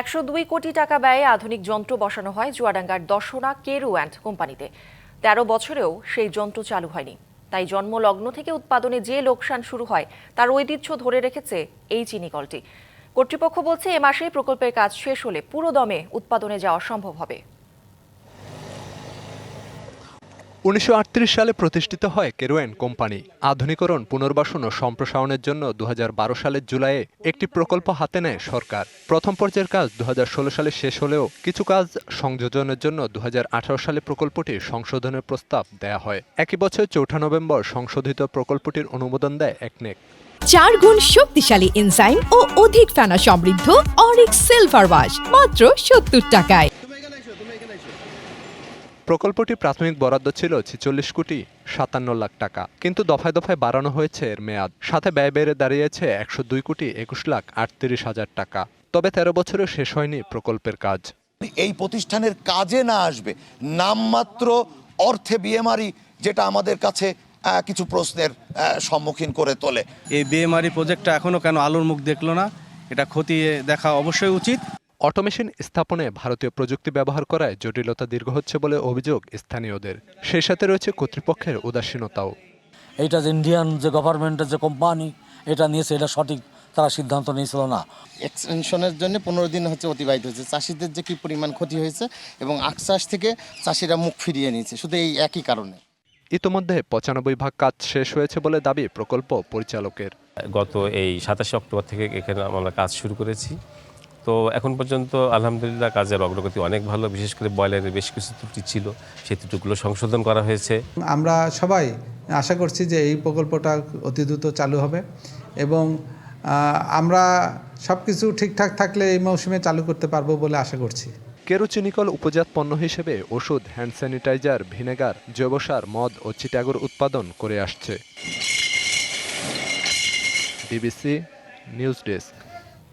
একশো দুই কোটি টাকা ব্যয়ে আধুনিক যন্ত্র বসানো হয় জুয়াডাঙ্গার দশনা কেরু অ্যান্ড কোম্পানিতে। তেরো বছরেও সেই যন্ত্র চালু হয়নি। তাই জন্মলগ্ন থেকে উৎপাদনে যে লোকসান শুরু হয়, তার ঐতিহ্য ধরে রেখেছে এই চিনি কলটি। কর্তৃপক্ষ বলছে, এ মাসেই প্রকল্পের কাজ শেষ হলে পুরো দমে উৎপাদনে যাওয়া সম্ভব হবে। উনিশশো আটত্রিশ সালে প্রতিষ্ঠিত হয় কেরোয়েন কোম্পানি। আধুনিকরণ, পুনর্বাসন ও সম্প্রসারণের জন্য দু হাজার বারো সালের জুলাইয়ে একটি প্রকল্প হাতে নেয় সরকার। প্রথম পর্যায়ের কাজ দু হাজার ষোলো সালে শেষ হলেও কিছু কাজ সংযোজনের জন্য দু হাজার আঠারো সালে প্রকল্পটি সংশোধনের প্রস্তাব দেয়া হয়। একই বছর চৌঠা নভেম্বর সংশোধিত প্রকল্পটির অনুমোদন দেয় একনেক। চার গুণ শক্তিশালী এনজাইম ও অধিক ফেনা সমৃদ্ধ অরিক্স সিলভার ওয়াশ, মাত্র সত্তর টাকায়। প্রকল্পটি প্রাথমিক বরাদ্দ ছিল ছেচল্লিশ কোটি সাতান্ন লাখ টাকা কিন্তু দফায় দফায় বাড়ানো হয়েছে এর মেয়াদ। সাথে ব্যয় বেড়ে দাঁড়িয়েছে একশো দুই কোটি একুশ লাখ আটত্রিশ হাজার টাকা। তবে তেরো বছরে শেষ হয়নি প্রকল্পের কাজ। এই প্রতিষ্ঠানের কাজে না আসবে নামমাত্র অর্থে বিএমআরই যেটা আমাদের কাছে কিছু প্রশ্নের সম্মুখীন করে তোলে। এই বিএমআরই প্রজেক্টটা এখনও কেন আলোর মুখ দেখল না? এটা খতিয়ে দেখা অবশ্যই উচিত। অটোমেশন স্থাপনে ভারতীয় প্রযুক্তি ব্যবহার করায় জটিলতা দীর্ঘ হচ্ছে বলে অভিযোগ স্থানীয়দের। সেই সাথে রয়েছে কর্তৃপক্ষের উদাসীনতাও। এইটা যে ইন্ডিয়ান যে গভর্নমেন্টের যে কোম্পানি এটা নিয়েছে এটা সঠিক তারা সিদ্ধান্ত নিয়েছিল না। এক্সটেনশনের জন্য পনেরো দিন হচ্ছে অতিবাহিত হয়েছে। চাষিদের যে কী পরিমাণ ক্ষতি হয়েছে এবং আখ চাষ থেকে চাষিরা মুখ ফিরিয়ে নিয়েছে শুধু এই একই কারণে। ইতোমধ্যে পঁচানব্বই ভাগ কাজ শেষ হয়েছে বলে দাবি প্রকল্প পরিচালকের। গত এই সাতাশে অক্টোবর থেকে এখানে আমরা কাজ শুরু করেছি। তো এখন পর্যন্ত আলহামদুলিল্লাহ কাজের অগ্রগতি অনেক ভালো বিশেষ করে বয়লারের বেশ কিছু ত্রুটি ছিল সেই ত্রুটিগুলো সংশোধন করা হয়েছে। আমরা সবাই আশা করছি যে এই প্রকল্পটা অতি দ্রুত চালু হবে এবং আমরা সব কিছু ঠিকঠাক থাকলে এই মৌসুমে চালু করতে পারব বলে আশা করছি। কেরোচিনিকল উপজাত পণ্য হিসেবে ওষুধ হ্যান্ড স্যানিটাইজার ভিনেগার জৈবসার মদ ও চিটাগর উৎপাদন করে আসছে। DBC news desk.